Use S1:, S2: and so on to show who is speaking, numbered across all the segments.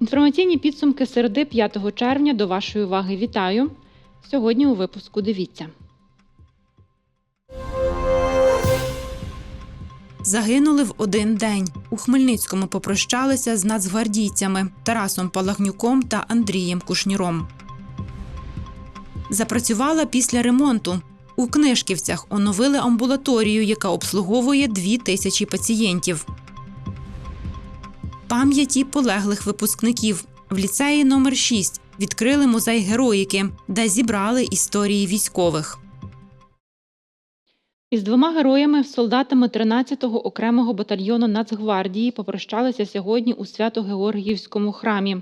S1: Інформаційні підсумки середи 5 червня до вашої уваги вітаю. Сьогодні у випуску дивіться. Загинули в один день. У Хмельницькому попрощалися з нацгвардійцями Тарасом Палагнюком та Андрієм Кушніром. Запрацювала після ремонту. У Книжківцях оновили амбулаторію, яка обслуговує дві тисячі пацієнтів. Пам'яті полеглих випускників в ліцеї номер 6 відкрили музей героїки, де зібрали історії військових. Із двома героями, солдатами 13-го окремого батальйону Нацгвардії, попрощалися сьогодні у Свято-Георгіївському храмі.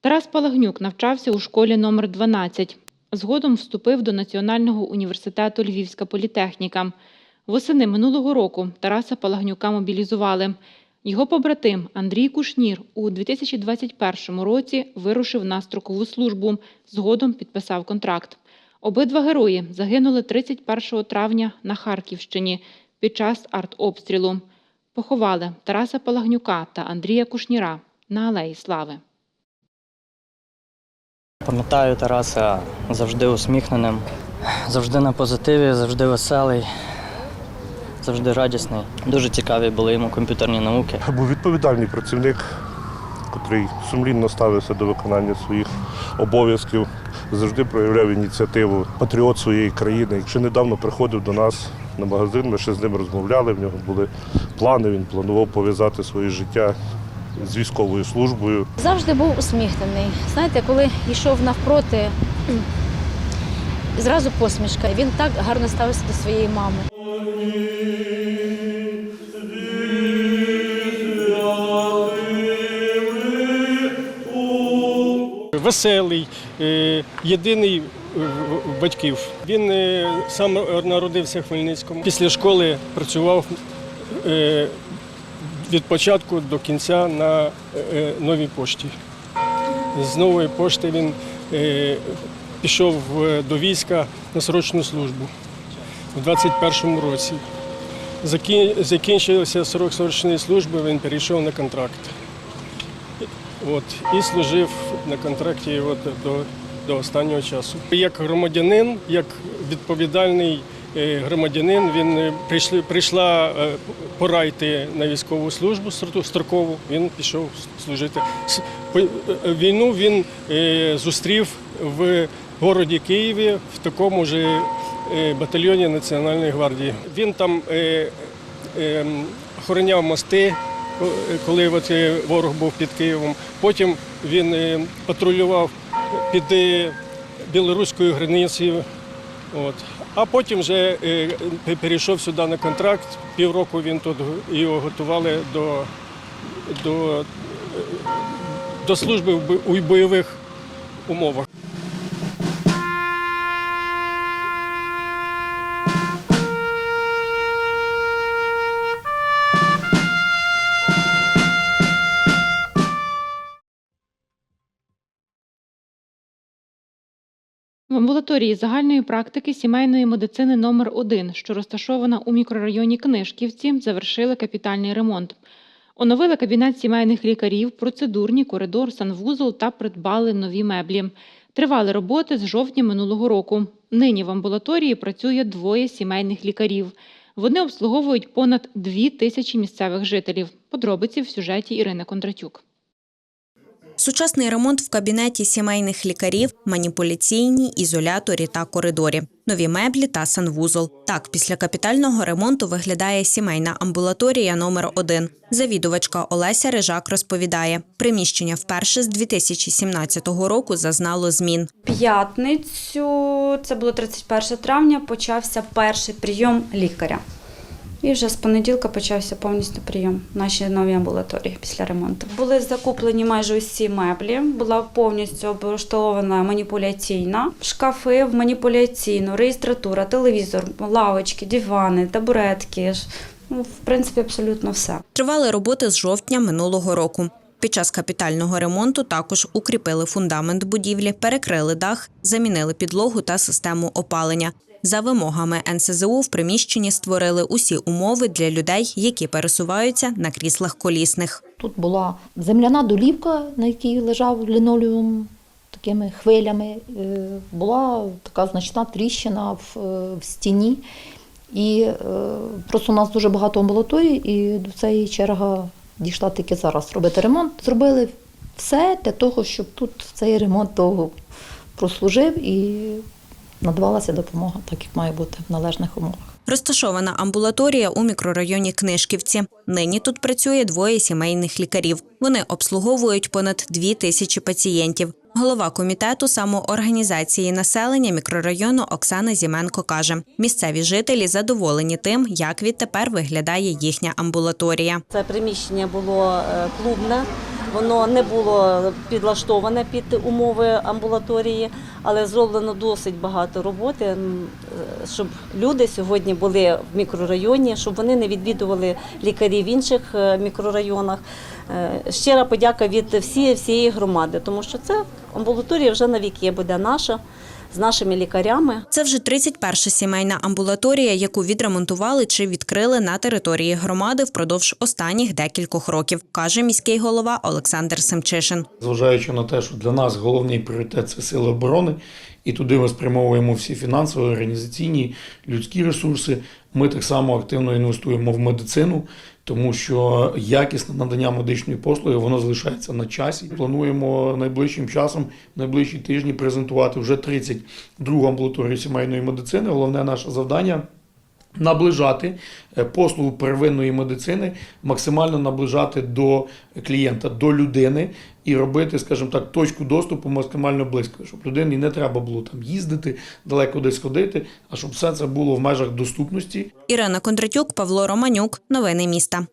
S1: Тарас Палагнюк навчався у школі номер 12. Згодом вступив до Національного університету Львівська політехніка. Восени минулого року Тараса Палагнюка мобілізували. Його побратим Андрій Кушнір у 2021 році вирушив на строкову службу. Згодом підписав контракт. Обидва герої загинули 31 травня на Харківщині під час артобстрілу. Поховали Тараса Палагнюка та Андрія Кушніра на Алеї Слави.
S2: Пам'ятаю Тараса завжди усміхненим, завжди на позитиві, завжди веселий, завжди радісний. Дуже цікаві були йому комп'ютерні науки.
S3: Був відповідальний працівник, котрий сумлінно ставився до виконання своїх обов'язків, завжди проявляв ініціативу, патріот своєї країни. Ще недавно приходив до нас на магазин, ми ще з ним розмовляли, в нього були плани, він планував пов'язати своє життя з військовою службою.
S4: Завжди був усміхнений. Знаєте, коли йшов навпроти, зразу посмішка. Він так гарно ставився до своєї мами.
S5: Веселий, е, єдиний в батьків. Він е, сам народився в Хмельницькому. Після школи працював е, від початку до кінця на е, новій пошті. З нової пошти він е, пішов е, до війська на срочну службу у 21-му році. Закінчився срок срочної служби, він перейшов на контракт. От, і служив на контракті от, до, до останнього часу. Як громадянин, як відповідальний е, громадянин, він е, прийшли, прийшла е, пора йти на військову службу строкову, він пішов служити. Війну він зустрів в городі Києві в такому ж батальйоні Національної гвардії. Він там е, е, охороняв мости, коли от е, ворог був під Києвом. Потім він е, патрулював під е, білоруською границею. От. А потім вже е, перейшов сюди на контракт. Півроку він тут його готували до, до, до служби в бойових умовах.
S1: Амбулаторії загальної практики сімейної медицини номер 1 що розташована у мікрорайоні Книжківці, завершили капітальний ремонт. Оновили кабінет сімейних лікарів, процедурні, коридор, санвузол та придбали нові меблі. Тривали роботи з жовтня минулого року. Нині в амбулаторії працює двоє сімейних лікарів. Вони обслуговують понад дві тисячі місцевих жителів. Подробиці в сюжеті Ірини Кондратюк.
S6: Сучасний ремонт в кабінеті сімейних лікарів, маніпуляційній, ізоляторі та коридорі, нові меблі та санвузол. Так, після капітального ремонту виглядає сімейна амбулаторія номер 1 Завідувачка Олеся Рижак розповідає, приміщення вперше з 2017 року зазнало змін.
S7: п'ятницю, це було 31 травня, почався перший прийом лікаря. І вже з понеділка почався повністю прийом в нашій новій амбулаторії після ремонту. Були закуплені майже усі меблі, була повністю облаштована маніпуляційна, шкафи в маніпуляційну, реєстратура, телевізор, лавочки, дивани, табуретки. Ну, в принципі, абсолютно все.
S6: Тривали роботи з жовтня минулого року. Під час капітального ремонту також укріпили фундамент будівлі, перекрили дах, замінили підлогу та систему опалення. За вимогами НСЗУ в приміщенні створили усі умови для людей, які пересуваються на кріслах колісних.
S8: Тут була земляна долівка, на якій лежав лінолеум такими хвилями. Е, Була така значна тріщина в, е, в стіні. І е, просто у нас дуже багато амбулаторій, і до цієї черга дійшла тільки зараз робити ремонт. Зробили все для того, щоб тут цей ремонт довго прослужив і надавалася допомога, так як має бути в належних умовах.
S6: Розташована амбулаторія у мікрорайоні Книжківці. Нині тут працює двоє сімейних лікарів. Вони обслуговують понад дві тисячі пацієнтів. Голова комітету самоорганізації населення мікрорайону Оксана Зіменко каже: місцеві жителі задоволені тим, як відтепер виглядає їхня амбулаторія.
S9: Це приміщення було е, клубне, воно не було підлаштоване під умови амбулаторії, але зроблено досить багато роботи, е, щоб люди сьогодні були в мікрорайоні, щоб вони не відвідували лікарів в інших е, мікрорайонах. Е, Щира подяка від всієї всієї громади, тому що це амбулаторія вже на віки буде наша з нашими лікарями.
S6: Це вже 31-ша сімейна амбулаторія, яку відремонтували чи відкрили на території громади впродовж останніх декількох років, каже міський голова Олександр Семчишин.
S10: Зважаючи на те, що для нас головний пріоритет це сили оборони, і туди ми спрямовуємо всі фінансові, організаційні, людські ресурси. Ми так само активно інвестуємо в медицину, тому що якісне надання медичної послуги воно залишається на часі. Плануємо найближчим часом, найближчі тижні презентувати вже 32 амбулаторію сімейної медицини. Головне наше завдання. Наближати е, послугу первинної медицини, максимально наближати до клієнта, до людини і робити, скажімо так, точку доступу максимально близько, щоб людині не треба було там їздити, далеко десь ходити, а щоб все це було в межах доступності.
S6: Ірина Кондратюк, Павло Романюк. Новини міста.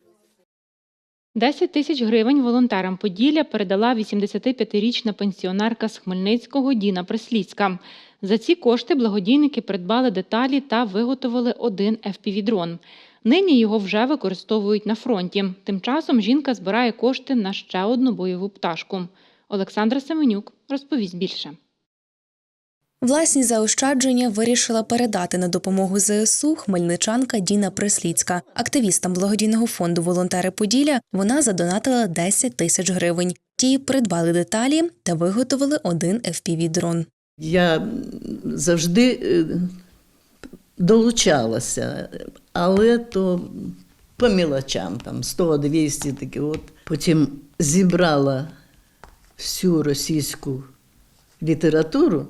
S1: 10 тисяч гривень волонтерам Поділля передала 85-річна пенсіонерка з Хмельницького Діна Пресліцька. За ці кошти благодійники придбали деталі та виготовили один FPV-дрон. Нині його вже використовують на фронті. Тим часом жінка збирає кошти на ще одну бойову пташку. Олександра Семенюк розповість більше.
S11: Власні заощадження вирішила передати на допомогу ЗСУ хмельничанка Діна Пресліцька. Активістам благодійного фонду Волонтери Поділля вона задонатила 10 тисяч гривень. Ті придбали деталі та виготовили один FPV-дрон.
S12: Я завжди е, долучалася, але то по мілочам, там 100-200 такі от. Потім зібрала всю російську літературу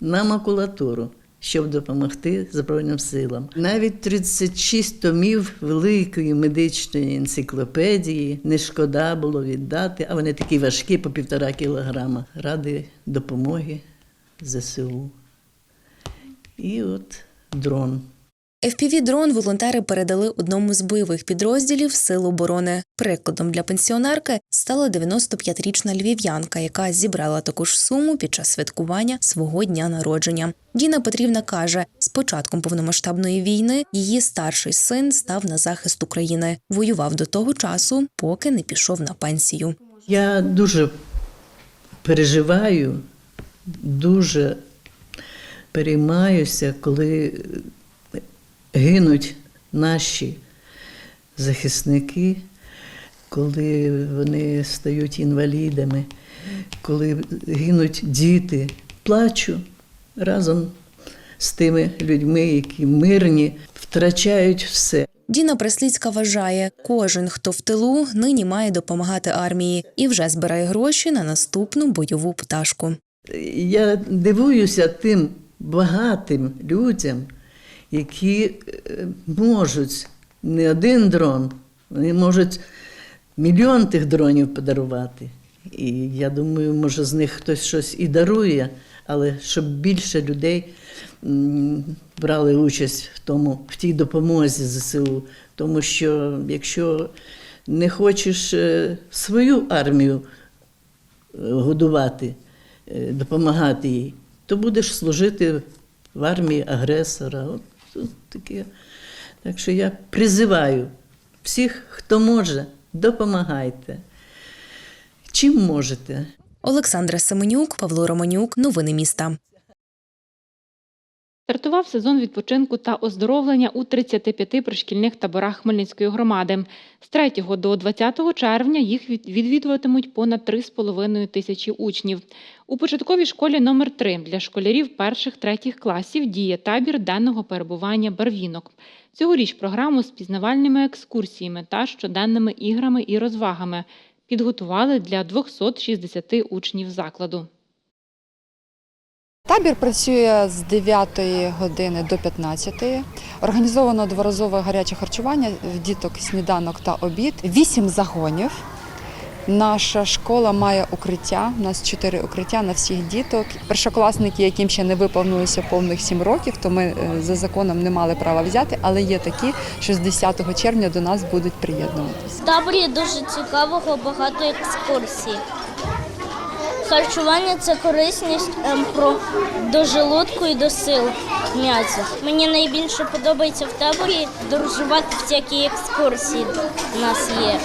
S12: на макулатуру, щоб допомогти Збройним силам. Навіть 36 томів великої медичної енциклопедії не шкода було віддати, а вони такі важкі по півтора кілограма. Ради допомоги ЗСУ. І от дрон.
S11: FPV-дрон волонтери передали одному з бойових підрозділів Сил оборони. Прикладом для пенсіонерки стала 95-річна львів'янка, яка зібрала таку ж суму під час святкування свого дня народження. Діна Петрівна каже, з початком повномасштабної війни її старший син став на захист України. Воював до того часу, поки не пішов на пенсію.
S12: Я дуже переживаю, дуже переймаюся, коли гинуть наші захисники, коли вони стають інвалідами, коли гинуть діти. Плачу разом з тими людьми, які мирні, втрачають все.
S11: Діна Пресліцька вважає, кожен, хто в тилу, нині має допомагати армії і вже збирає гроші на наступну бойову пташку.
S12: Я дивуюся тим багатим людям, які е, можуть не один дрон, вони можуть мільйон тих дронів подарувати. І я думаю, може з них хтось щось і дарує, але щоб більше людей брали участь в тому, в тій допомозі ЗСУ. Тому що якщо не хочеш е, свою армію е, годувати, допомагати їй, то будеш служити в армії агресора. От тут таке. Так що я призиваю всіх, хто може, допомагайте. чим можете.
S11: Олександра Семенюк, Павло Романюк. Новини міста.
S1: Стартував сезон відпочинку та оздоровлення у 35 пришкільних таборах Хмельницької громади. З 3 до 20 червня їх від- відвідуватимуть понад 3,5 тисячі учнів. У початковій школі номер 3 для школярів перших-третіх класів діє табір денного перебування барвінок. Цьогоріч програму з пізнавальними екскурсіями та щоденними іграми і розвагами підготували для 260 учнів закладу.
S13: Табір працює з 9 години до 15. Організовано дворазове гаряче харчування в діток сніданок та обід. Вісім загонів. Наша школа має укриття. У нас чотири укриття на всіх діток. Першокласники, яким ще не виповнилося повних сім років, то ми е, за законом не мали права взяти, але є такі, що з 10 червня до нас будуть приєднуватися.
S14: Таборі дуже цікавого, багато екскурсій. Харчування це корисність ем, про до желудку і до сил м'язів. Мені найбільше подобається в таборі дорожувати всякі екскурсії. У нас є.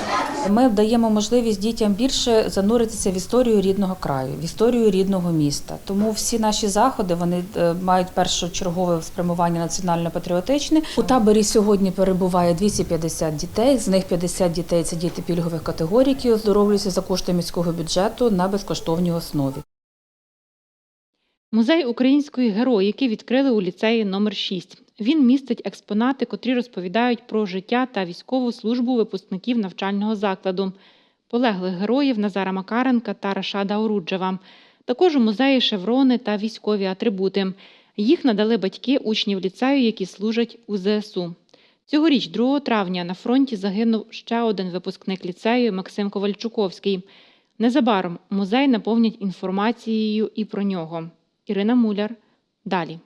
S15: Ми даємо можливість дітям більше зануритися в історію рідного краю, в історію рідного міста. Тому всі наші заходи вони е, мають першочергове спрямування національно-патріотичне. У таборі сьогодні перебуває 250 дітей. З них 50 дітей це діти пільгових категорій, які оздоровлюються за кошти міського бюджету на основі.
S1: Музей української героїки відкрили у ліцеї номер 6. Він містить експонати, котрі розповідають про життя та військову службу випускників навчального закладу, полеглих героїв Назара Макаренка та Рашада Оруджева. Також у музеї шеврони та військові атрибути. Їх надали батьки учнів ліцею, які служать у ЗСУ. Цьогоріч, 2 травня, на фронті загинув ще один випускник ліцею Максим Ковальчуковський. Незабаром музей наповнять інформацією і про нього. Ірина Муляр. Далі.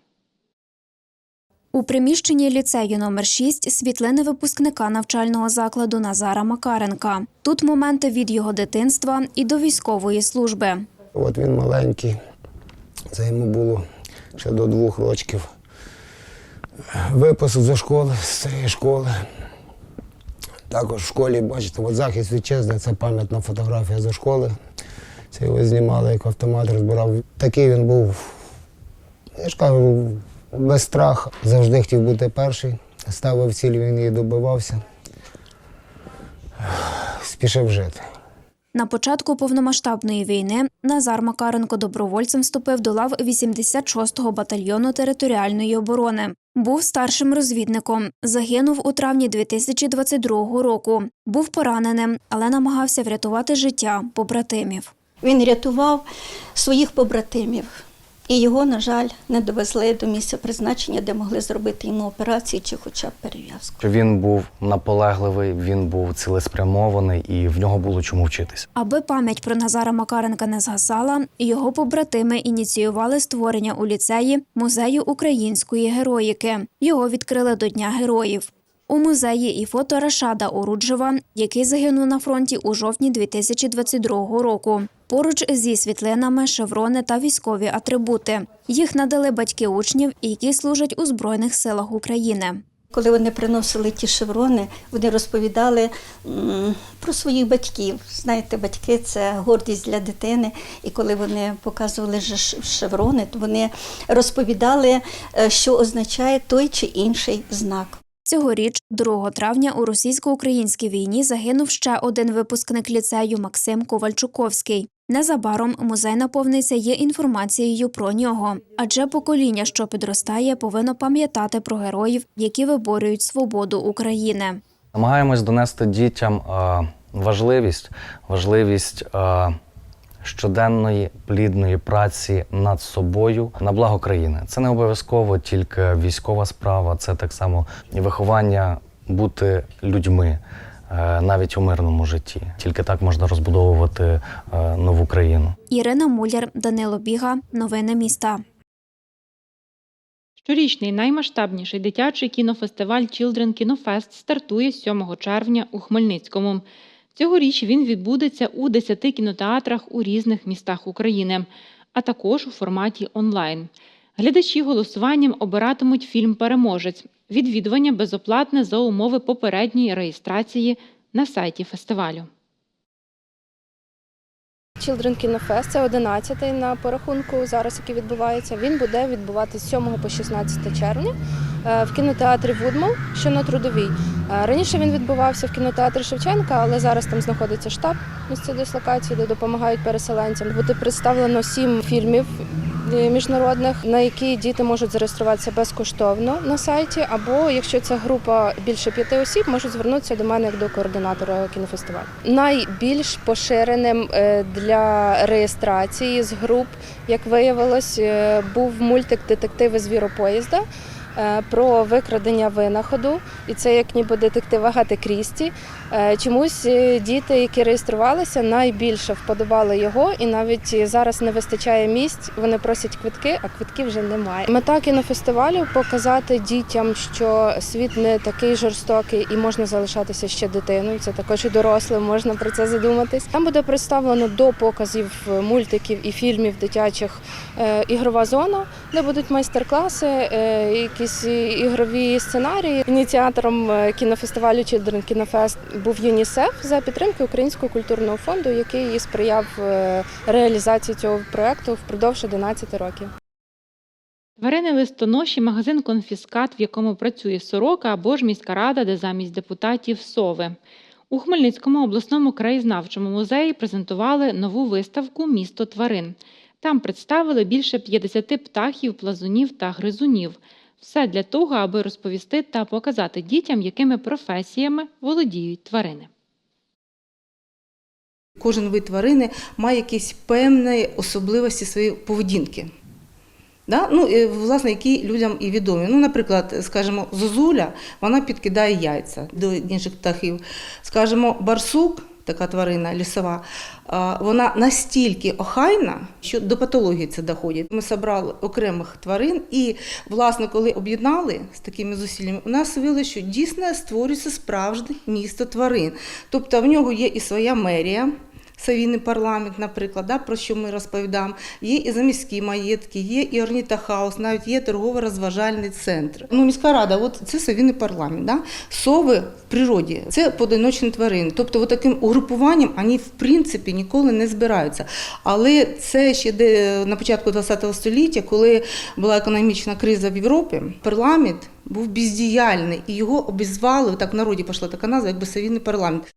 S11: У приміщенні ліцею номер 6 світлини випускника навчального закладу Назара Макаренка. Тут моменти від його дитинства і до військової служби.
S16: От він маленький, це йому було ще до двох років. Випуск зі школи, з цієї школи. Також в школі, бачите, от захист вітчизни, це пам'ятна фотографія зі школи. Це його знімали, як автомат розбирав. Такий він був, я ж кажу, без страху. Завжди хотів бути перший. Ставив ціль, він її добивався. Спішив жити.
S11: На початку повномасштабної війни Назар Макаренко добровольцем вступив до лав 86-го батальйону територіальної оборони. Був старшим розвідником. Загинув у травні 2022 року. Був пораненим, але намагався врятувати життя побратимів.
S17: Він рятував своїх побратимів. І його, на жаль, не довезли до місця призначення, де могли зробити йому операцію чи хоча б перев'язку.
S18: Він був наполегливий, він був цілеспрямований і в нього було чому вчитися.
S11: Аби пам'ять про Назара Макаренка не згасала, його побратими ініціювали створення у ліцеї музею української героїки. Його відкрили до Дня героїв. У музеї і фото Рашада Оруджева, який загинув на фронті у жовтні 2022 року. Поруч зі світлинами, шеврони та військові атрибути. Їх надали батьки учнів, які служать у Збройних силах України.
S17: Коли вони приносили ті шеврони, вони розповідали про своїх батьків. Знаєте, батьки це гордість для дитини. І коли вони показували шеврони, то вони розповідали, е, що означає той чи інший знак.
S11: Цьогоріч, 2 травня, у російсько-українській війні загинув ще один випускник ліцею Максим Ковальчуковський. Незабаром музей наповниться є інформацією про нього, адже покоління, що підростає, повинно пам'ятати про героїв, які виборюють свободу України.
S18: Намагаємось донести дітям важливість, важливість щоденної плідної праці над собою на благо країни. Це не обов'язково тільки військова справа, це так само і виховання бути людьми. е, Навіть у мирному житті тільки так можна розбудовувати е, нову країну.
S11: Ірина Муляр, Данило Біга. Новини міста.
S1: Щорічний наймасштабніший дитячий кінофестиваль Children Кінофест стартує 7 червня у Хмельницькому. Цьогоріч він відбудеться у 10 кінотеатрах у різних містах України, а також у форматі онлайн. Глядачі голосуванням обиратимуть фільм Переможець. Відвідування безоплатне за умови попередньої реєстрації на сайті фестивалю.
S19: Children Kino це 11-й на порахунку зараз, який відбувається. Він буде відбуватися з 7 по 16 червня е, в кінотеатрі Вудмол, що на трудовій. Е, Раніше він відбувався в кінотеатрі Шевченка, але зараз там знаходиться штаб місце дислокації, де допомагають переселенцям. Буде представлено сім фільмів міжнародних, на які діти можуть зареєструватися безкоштовно на сайті, або якщо це група більше п'яти осіб, можуть звернутися до мене як до координатора кінофестивалю. Найбільш поширеним е, для реєстрації з груп, як виявилось, е, був мультик Детективи звіропоїзда. е, Про викрадення винаходу, і це як ніби детектив Агати Крісті. Е, Чомусь е, діти, які реєструвалися, найбільше вподобали його, і навіть зараз не вистачає місць. Вони просять квитки, а квитків вже немає. Мета кінофестивалю показати дітям, що світ не такий жорстокий і можна залишатися ще дитиною. Це також і дорослим, можна про це задуматись. Там буде представлено до показів мультиків і фільмів дитячих е, ігрова зона, де будуть майстер-класи, е, якісь ігрові сценарії. Ініціатором е, кінофестивалю Children Kino був ЮНІСЕФ за підтримки Українського культурного фонду, який і сприяв е, реалізації цього проекту впродовж 11 років.
S1: Тварини листоноші, магазин конфіскат, в якому працює сорока або ж міська рада, де замість депутатів сови. У Хмельницькому обласному краєзнавчому музеї презентували нову виставку Місто тварин. Там представили більше 50 птахів, плазунів та гризунів. Все для того, аби розповісти та показати дітям, якими професіями володіють тварини.
S20: Кожен вид тварини має якісь певні особливості своєї поведінки. Да? Ну, і, власне, які людям і відомі. Ну, наприклад, скажімо, зозуля вона підкидає яйця до інших птахів. Скажімо, барсук, така тварина лісова, вона настільки охайна, що до патології це доходить. Ми зібрали окремих тварин, і, власне, коли об'єднали з такими зусиллями, у нас виявилося, що дійсно створюється справжнє місто тварин. Тобто в нього є і своя мерія. Савійний парламент, наприклад, да, про що ми розповідаємо. Є і заміські маєтки, є і орнітохаус, навіть є торгово-розважальний центр. Ну, міська рада, от це Савійний парламент. Да? Сови в природі це поодиночні тварини. Тобто, от таким угрупуванням вони в принципі ніколи не збираються. Але це ще де на початку ХХ століття, коли була економічна криза в Європі, парламент був бездіяльний і його обізвали. Так в народі пішла така назва, якби Савійний парламент.